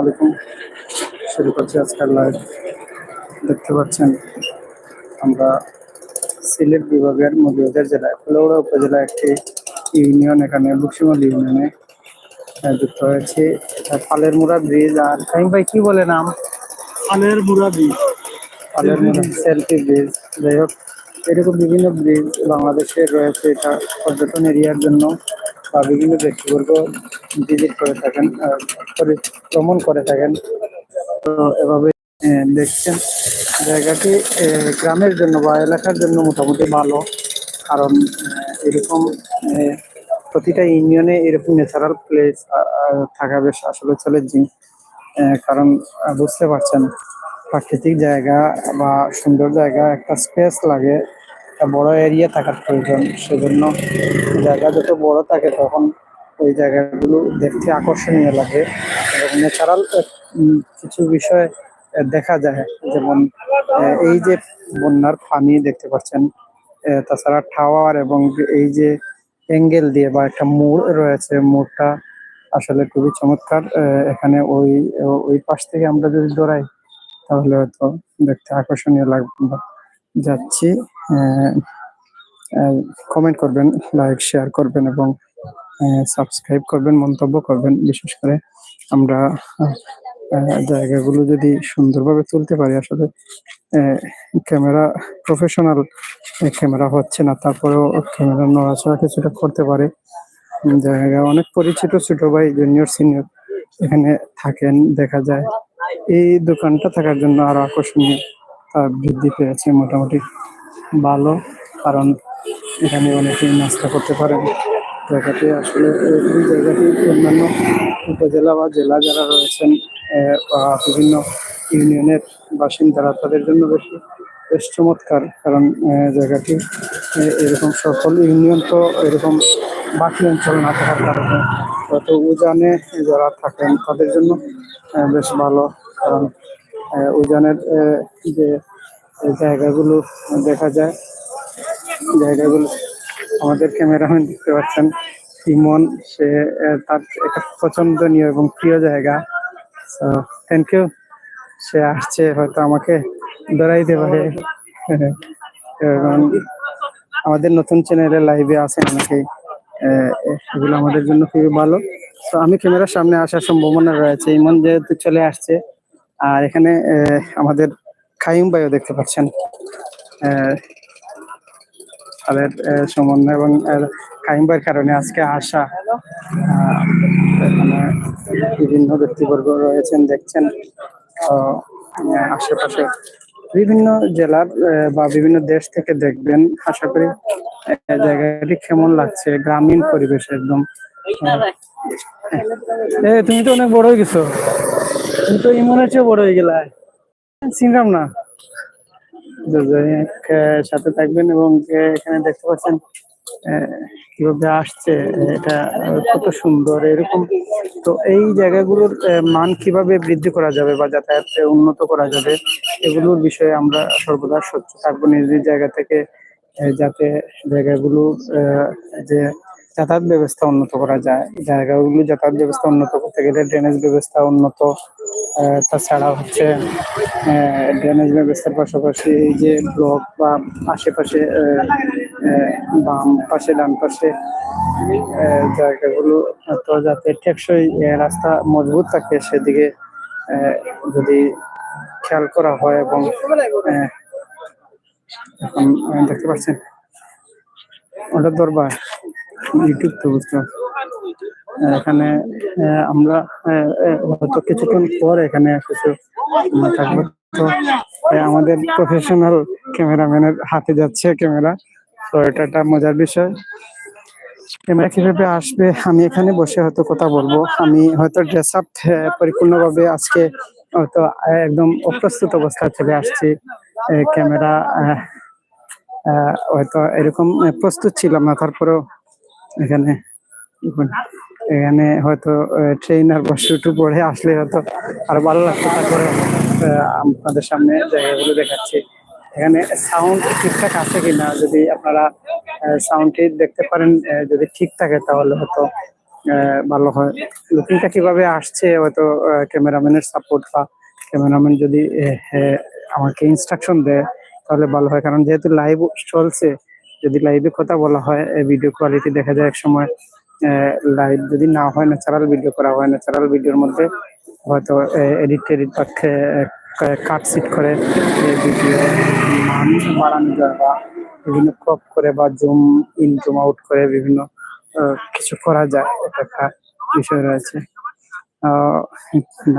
আলাইকুম। শুরু করছি আজকের লাইভ দেখতে পাচ্ছেন আমরা সিলেট বিভাগের মধুবাজার জেলায় ফুলৌড়া উপজেলা একটি ইউনিয়ন এখানে বক্সিমল ইউনিয়নে যুক্ত হয়েছি। এটা পালের মুড়া ব্রিজ আর কাইম ভাই কি বলে নাম? খালের মুড়া ব্রিজ পালের মুড়া সেলফি ব্রিজ যাই হোক এরকম বিভিন্ন ব্রিজ বাংলাদেশে রয়েছে এটা পর্যটন এরিয়ার জন্য। বা বিভিন্ন ব্যক্তিবর্গ ভিজিট করে থাকেন পরিভ্রমণ করে থাকেন। তো এভাবে দেখছেন, জায়গাটি গ্রামের জন্য বা এলাকার জন্য মোটামুটি ভালো। কারণ এরকম প্রতিটা ইউনিয়নে এরকম ন্যাচারাল প্লেস থাকা বেশ আসলে চ্যালেঞ্জিং কারণ বুঝতে পারছেন, প্রাকৃতিক জায়গা বা সুন্দর জায়গা একটা স্পেস লাগে। একটা বড় এরিয়া থাকার প্রয়োজন। সেজন্য জায়গা যত বড় থাকে তখন ওই জায়গাগুলো দেখতে আকর্ষণীয় লাগে। এবং ন্যাচারাল কিছু বিষয় দেখা যায়। যেমন এই যে বন্যার পানি দেখতে পাচ্ছেন তাছাড়া টাওয়ার এবং এই যে অ্যাঙ্গেল দিয়ে বা একটা মোড় রয়েছে, মোড়টা আসলে খুবই চমৎকার। এখানে ওই ওই পাশ থেকে আমরা যদি দৌড়াই, তাহলে হয়তো দেখতে আকর্ষণীয় লাগবে। যাচ্ছি। কমেন্ট করবেন লাইক শেয়ার করবেন এবং সাবস্ক্রাইব করবেন, মন্তব্য করবেন। বিশেষ করে আমরা জায়গাগুলো যদি সুন্দরভাবে তুলতে পারি, আসলে ক্যামেরা প্রফেশনাল ক্যামেরা হচ্ছে না, তারপরেও ক্যামেরা নড়াচড়া কিছুটা করতে পারে। জায়গা অনেক পরিচিত ছোট ভাই জুনিয়র সিনিয়র এখানে থাকেন, দেখা যায়। এই দোকানটা থাকার জন্য আরও আকর্ষণীয় বৃদ্ধি পেয়েছে মোটামুটি। ভালো কারণ এখানে অনেকেই নাস্তা করতে পারেন। জায়গাটি আসলে এই জায়গাটি অন্যান্য উপজেলা বা জেলা যারা রয়েছেন বা বিভিন্ন ইউনিয়নের বাসিন্দারা তাদের জন্য বেশি বেশ চমৎকার কারণ জায়গাটি এরকম সকল ইউনিয়ন তো এরকম বাকি অঞ্চল না থাকার কারণে যত উজানে যারা থাকেন তাদের জন্য বেশ ভালো কারণ উজানের আহ, যে জায়গাগুলো দেখা যায়। জায়গাগুলো আমাদের ক্যামেরাম্যান দেখতে পাচ্ছেন। ইমন সে তার একটা পছন্দনীয় এবং প্রিয় জায়গা। থ্যাংক ইউ সে আসছে হয়তো আমাকে ধরাইতে পারে। এবং আমাদের নতুন চ্যানেলে লাইভে আছেন অনেকেই। আহ, এগুলো আমাদের জন্য খুবই ভালো। তো আমি ক্যামেরার সামনে আসার সম্ভাবনা রয়েছে। ইমন যেহেতু চলে আসছে। আর এখানে আমাদের খাইম ভাইও দেখতে পাচ্ছেন। তাদের সমন্বয় এবং খাইম ভাইয়ের কারণে আজকে আসা এখানে বিভিন্ন ব্যক্তিবর্গ রয়েছেন দেখছেন। আহ, আশেপাশে বিভিন্ন জেলার বা বিভিন্ন দেশ থেকে দেখবেন। আশা করি জায়গাটি কেমন লাগছে গ্রামীণ পরিবেশ একদম। এ তুমি তো অনেক বড় হয়ে গেছো। তুমি তো ইমনের চেয়ে বড় হয়ে গেলা। চিনলাম না। সাথে থাকবেন এবং এখানে দেখতে পাচ্ছেন কীভাবে আসছে, এটা কত সুন্দর, এরকম। তো এই জায়গাগুলোর মান কীভাবে বৃদ্ধি করা যাবে বা যাতায়াত উন্নত করা যাবে, এগুলোর বিষয়ে আমরা সর্বদা সচ্ছ থাকব। নিজ জায়গা থেকে যাতে জায়গাগুলো যে যাতায়াত ব্যবস্থা উন্নত করা যায়। জায়গাগুলো যাতায়াত ব্যবস্থা উন্নত করতে গেলে ড্রেনেজ ব্যবস্থা উন্নত। তাছাড়া হচ্ছে ড্রেনেজ ব্যবস্থার পাশাপাশি যে ব্লক বা আশেপাশে বাম পাশে, ডান পাশে জায়গাগুলো তো যাতে টেকসই রাস্তা মজবুত থাকে সেদিকে যদি খেয়াল করা হয় এবং এখন দেখতে পাচ্ছেন? ওটা দরবার। ইউটিউব তো। আহ, এখানে আমরা হয়তো কিছুক্ষণ পর এখানে কিছু থাকব তো আমাদের প্রফেশনাল ক্যামেরাম্যানের হাতে যাচ্ছে ক্যামেরা তো এটা একটা মজার বিষয়। ক্যামেরা কীভাবে আসবে? আমি এখানে বসে হয়তো কথা বলব। আমি হয়তো ড্রেস আপ পরিপূর্ণভাবে আজকে হয়তো একদম অপ্রস্তুত অবস্থায় চলে আসছি। ক্যামেরা হয়তো এরকম প্রস্তুত ছিলাম না। তারপরেও এখানে এখানে হয়তো ট্রেনার বা শুটু পরে আসলে হয়তো আরও ভালো লাগতো তারপরে আপনাদের সামনে জায়গাগুলো দেখাচ্ছি। এখানে সাউন্ড ঠিকঠাক আছে কিনা, যদি আপনারা সাউন্ডটি দেখতে পারেন যদি ঠিক থাকে তাহলে হয়তো ভালো হয়। লুকিংটা কীভাবে আসছে, হয়তো ক্যামেরাম্যানের সাপোর্ট বা ক্যামেরাম্যান যদি আমাকে ইনস্ট্রাকশন দেয়, তাহলে ভালো হয়। কারণ যেহেতু লাইভ চলছে যদি লাইভে কথা বলা হয় ভিডিও কোয়ালিটি দেখা যায় এক সময় লাইভ যদি না হয় ন্যাচারাল ভিডিও করা হয় ন্যাচারাল ভিডিওর মধ্যে হয়তো এডিট টেডিট বা কাট সিট করে ভিডিও মান বাড়ানো যায় বা বিভিন্ন ক্রপ করে বা জুম ইন জুম আউট করে বিভিন্ন কিছু করা যায়। এটা একটা বিষয় রয়েছে।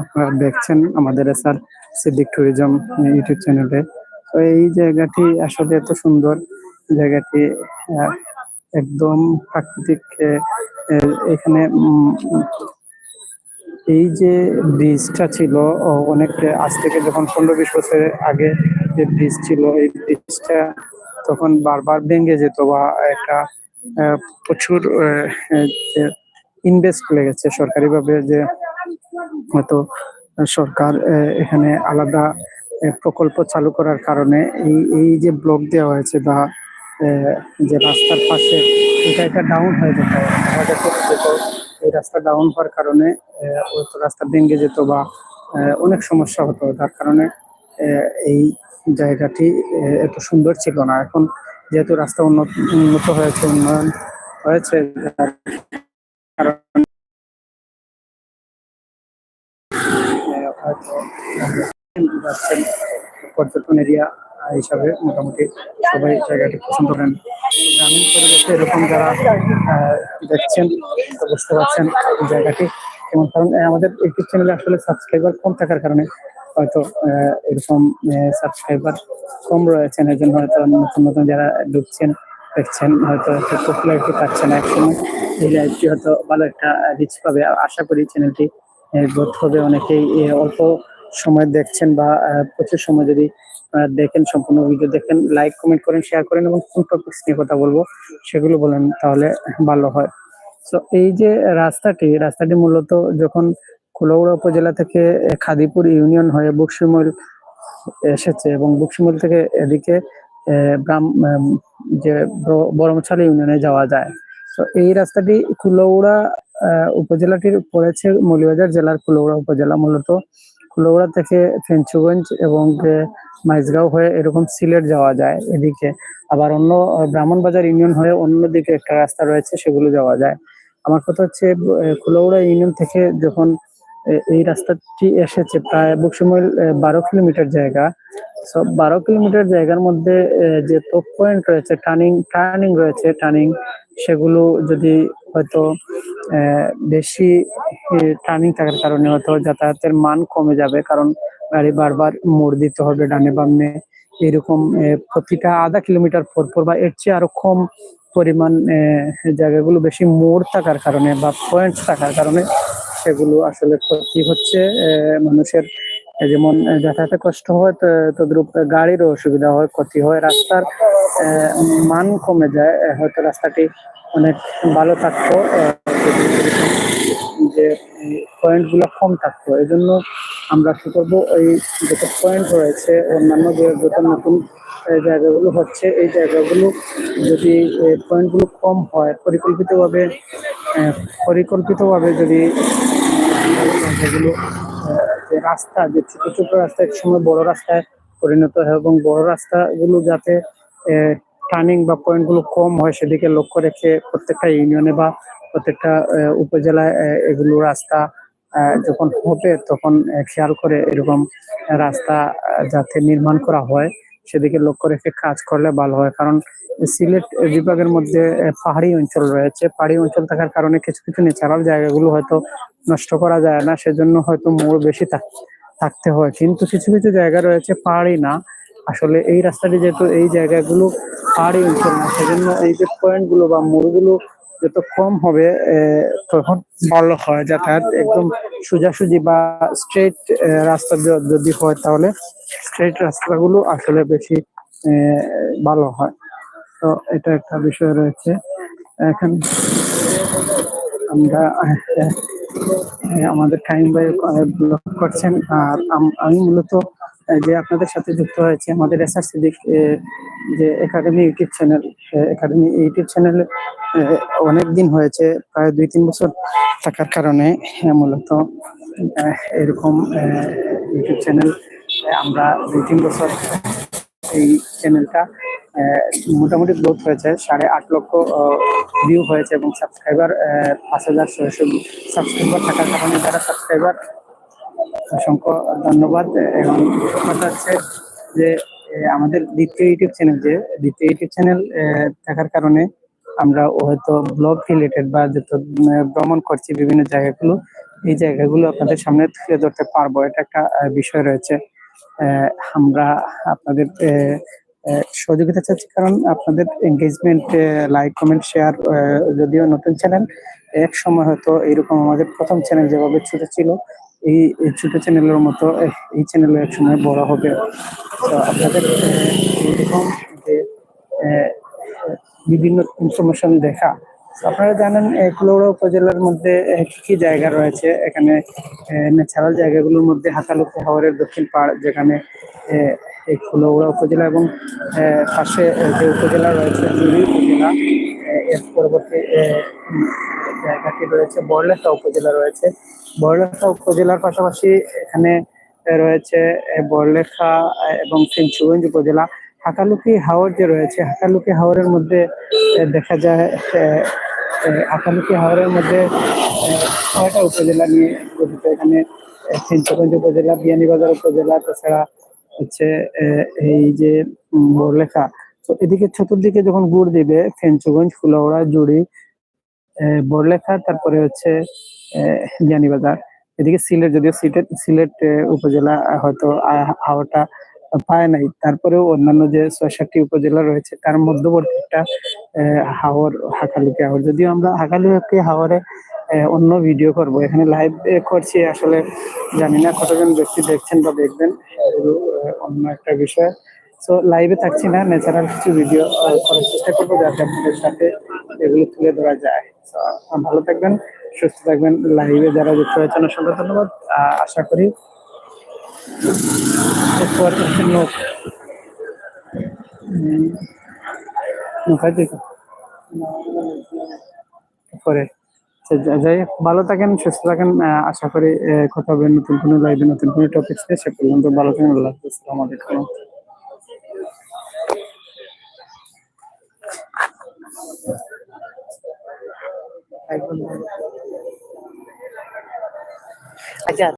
আপনারা দেখছেন আমাদের স্যার সিদ্দিক ট্যুরিজম ইউটিউব চ্যানেলে তো এই জায়গাটি আসলে এত সুন্দর। জায়গাটি একদম প্রাকৃতিক এখানে এই যে ব্রিজটা ছিল অনেক, আজ থেকে যখন পনেরো বিশ বছর আগে যে ব্রিজ ছিল, এই ব্রিজটা তখন বারবার ভেঙে যেত বা একটা প্রচুর ইনভেস্ট লেগেছে সরকারিভাবে যে হয়তো সরকার এখানে আলাদা প্রকল্প চালু করার কারণে এই এই যে ব্লক দেওয়া হয়েছে বা যে রাস্তার পাশে এটা একটা ডাউন হয়ে যেত। যেত এই রাস্তা ডাউন হওয়ার কারণে রাস্তা ভেঙে যেত বা অনেক সমস্যা হতো। যার কারণে এই জায়গাটি এত সুন্দর ছিল না। এখন যেহেতু রাস্তা উন্নত উন্নত হয়েছে, উন্নয়ন হয়েছে যার পর্যটন এরিয়া হিসাবে মোটামুটি সবাই জায়গাটি পছন্দ করেন। গ্রামীণ পরিবেশে এরকম যারা দেখছেন বুঝতে পারছেন জায়গাটি এবং কারণ আমাদের ইউটিউব চ্যানেলে আসলে সাবস্ক্রাইবার কম থাকার কারণে হয়তো এরকম সাবস্ক্রাইবার কম রয়েছেন। এই জন্য হয়তো নতুন নতুন যারা ঢুকছেন, দেখছেন, হয়তো পপুলারিটি পাচ্ছেন। একসময় এই লাইভটি হয়তো ভালো একটা রিচ পাবে। আশা করি চ্যানেলটি গ্রোথ হবে। অনেকেই অল্প সময় দেখছেন বা প্রচুর সময় যদি দেখেন সম্পূর্ণ ভিডিও দেখেন লাইক কমেন্ট করেন শেয়ার করেন এবং কোন টপিক্স নিয়ে কথা বলব সেগুলো বলেন তাহলে ভালো হয়। তো এই যে রাস্তাটি রাস্তাটি মূলত যখন কুলাউড়া উপজেলা থেকে খাদিপুর ইউনিয়ন হয়ে বক্সিমল এসেছে এবং বক্সিমল থেকে এদিকে যে বরমছালি ইউনিয়নে যাওয়া যায়। তো এই রাস্তাটি কুলাউড়া আহ, উপজেলাটির পড়েছে মৌলভীবাজার জেলার কুলাউড়া উপজেলা মূলত। কুলাউড়া থেকে ফেঞ্চুগঞ্জ এবং মাইজগাঁও হয়ে এরকম সিলেট যাওয়া যায় এদিকে। আবার অন্য ব্রাহ্মণবাজার ইউনিয়ন হয়ে অন্যদিকে একটা রাস্তা রয়েছে, সেগুলো যাওয়া যায়। আমার কথা হচ্ছে কুলাউড়া ইউনিয়ন থেকে যখন এই রাস্তাটি এসেছে প্রায় বক্সিমল বারো কিলোমিটার জায়গা। সো, বারো কিলোমিটার জায়গার মধ্যে যে টপ পয়েন্ট রয়েছে টার্নিং টার্নিং রয়েছে টার্নিং সেগুলো যদি হয়তো বেশি টার্নিং থাকার কারণে হয়তো যাতায়াতের মান কমে যাবে, কারণ গাড়ি বারবার মোড় দিতে হবে ডানে বামে। এরকম প্রতিটা আধা কিলোমিটার পর পর বা এর চেয়ে আরও কম পরিমাণ জায়গাগুলো বেশি মোড় থাকার কারণে বা পয়েন্ট থাকার কারণে সেগুলো আসলে ক্ষতি হচ্ছে মানুষের। যেমন যাতায়াতে কষ্ট হয় তদ্রুপ গাড়িরও অসুবিধা হয়, ক্ষতি হয়। রাস্তার মান কমে যায় হয়তো রাস্তাটি অনেক ভালো থাকতো যে পয়েন্টগুলো কম থাকতো। এই জন্য আমরা কি করব এই যত পয়েন্ট রয়েছে অন্যান্য যে যত নতুন জায়গাগুলো হচ্ছে এই জায়গাগুলো যদি পয়েন্টগুলো কম হয় পরিকল্পিতভাবে পরিকল্পিতভাবে যদি আহ, যে রাস্তা যে ছোট ছোট রাস্তা এক সময় বড় রাস্তায় পরিণত হয় এবং বড় রাস্তাগুলো যাতে টার্নিং বা পয়েন্টগুলো কম হয় সেদিকে লক্ষ্য রেখে প্রত্যেকটা ইউনিয়নে বা প্রত্যেকটা উপজেলায় এগুলো রাস্তা যখন হবে তখন খেয়াল করে এরকম রাস্তা যাতে নির্মাণ করা হয়, সেদিকে লক্ষ্য রেখে কাজ করলে ভালো হয়। কারণ সিলেট বিভাগের মধ্যে পাহাড়ি অঞ্চল রয়েছে। পাহাড়ি অঞ্চল থাকার কারণে কিছু কিছু ন্যাচারাল জায়গাগুলো হয়তো নষ্ট করা যায় না, সেজন্য হয়তো মোড় বেশি থাক- থাকতে হয়। কিন্তু কিছু কিছু জায়গা রয়েছে পাহাড়ি না। আসলে এই রাস্তাটি যেহেতু এই জায়গাগুলো পাহাড়ি অঞ্চল না, সেজন্য এই যে পয়েন্টগুলো বা মোড়গুলো যত কম হবে তখন ভালো হয়। যাতায়াত একদম সোজাসুজি বা স্ট্রেট রাস্তা যদি হয় তাহলে স্ট্রেট রাস্তাগুলো আসলে বেশি ভালো হয়। তো এটা একটা বিষয় রয়েছে। এখন আমরা আমাদের টাইম বাই করছেন। আর আম- মূলত যে আপনাদের সাথে যুক্ত হয়েছে, আমাদের এসআর সিদ্দিক যে academy YouTube channel academy YouTube channel অনেক দিন হয়েছে, প্রায় দুই তিন বছর থাকার কারণে মূলত এরকম ইউটিউব চ্যানেল আমরা দুই তিন বছর এই চ্যানেলটা মোটামুটি গ্রোথ হয়েছে, সাড়ে আট লক্ষ ভিউ হয়েছে এবং সাবস্ক্রাইবার পাঁচ হাজার ছয়শো সাবস্ক্রাইবার থাকার কারণে যারা সাবস্ক্রাইবার অসংখ্য ধন্যবাদ। এবং কথা হচ্ছে যে আমাদের দ্বিতীয় ইউটিউব চ্যানেল যে, দ্বিতীয় ইউটিউব চ্যানেল থাকার কারণে আমরা হয়তো ব্লগ রিলেটেড বা যত ভ্রমণ করছি বিভিন্ন জায়গাগুলো, এই জায়গাগুলো আপনাদের সামনে তুলে ধরতে পারব। এটা একটা বিষয় রয়েছে। আমরা আপনাদের সহযোগিতা চাচ্ছি। কারণ আপনাদের এঙ্গেজমেন্ট লাইক কমেন্ট শেয়ার যদিও নতুন চ্যানেল এক সময় হয়তো এরকম আমাদের প্রথম চ্যানেল যেভাবে ছোট ছিল এই ছোট চ্যানেলের মতো এই চ্যানেল এক সময় বড় হবে। তো আপনাদের এরকম যে বিভিন্ন ইনফরমেশন দেখা। আপনারা জানেন এই কুলাউড়া উপজেলার মধ্যে কি কি জায়গা রয়েছে? এখানে ন্যাচারাল জায়গাগুলোর মধ্যে হাতালুকি হাওরের দক্ষিণ পাড়, যেখানে এই কুলাউড়া উপজেলা এবং পাশে যে উপজেলা রয়েছে, জুড়ি উপজেলা এর পরবর্তী জায়গাটি রয়েছে বড়লেখা উপজেলা রয়েছে। বড়লেখা উপজেলার পাশাপাশি এখানে রয়েছে বড়লেখা এবং ফিঞ্চুগঞ্জ উপজেলা। হাকালুকি হাওর যে রয়েছে হাকালুকি হাওরের মধ্যে দেখা যায় হাকালুকি হাওরের মধ্যে ছয়টা উপজেলা নিয়ে গঠিত। এখানে আহ, উপজেলা বিয়ানীবাজার উপজেলা তাছাড়া হচ্ছে এই যে বড়লেখা। তো এদিকে চতুর্দিকে যখন গুড় দিবে ফেঞ্চুগঞ্জ ফুলাওড়া জুড়ি বড়লেখা তারপরে হচ্ছে আহ, বিয়ানীবাজার এদিকে সিলেট যদিও সিলেট সিলেট উপজেলা হয়তো হাওয়াটা পায় নাই। তারপরেও অন্যান্য যে ছয় সাতটি উপজেলা রয়েছে তার মধ্যবর্তী একটা হাওর হাকালুকি হাওর। যদিও আমরা হাকালুকি হাওরে অন্য ভিডিও করব। এখানে লাইভ করছি আসলে জানি না কতজন ব্যক্তি দেখছেন বা দেখবেন অন্য একটা বিষয়। সো লাইভে থাকছি না ন্যাচারাল কিছু ভিডিও করার চেষ্টা করব যাতে আপনাদের সাথে এগুলো তুলে ধরা যায়। ভালো থাকবেন, সুস্থ থাকবেন। লাইভে যারা যুক্ত হয়েছেন, অসংখ্য ধন্যবাদ। আশা করি পরে। যাই ভালো থাকেন, সুস্থ থাকেন। আশা করি কথা হবে নতুন কোনো লাইভে নতুন কোনো টপিক সে পর্যন্ত ভালো থাকেন, আল্লাহ আলাইকুম। একদম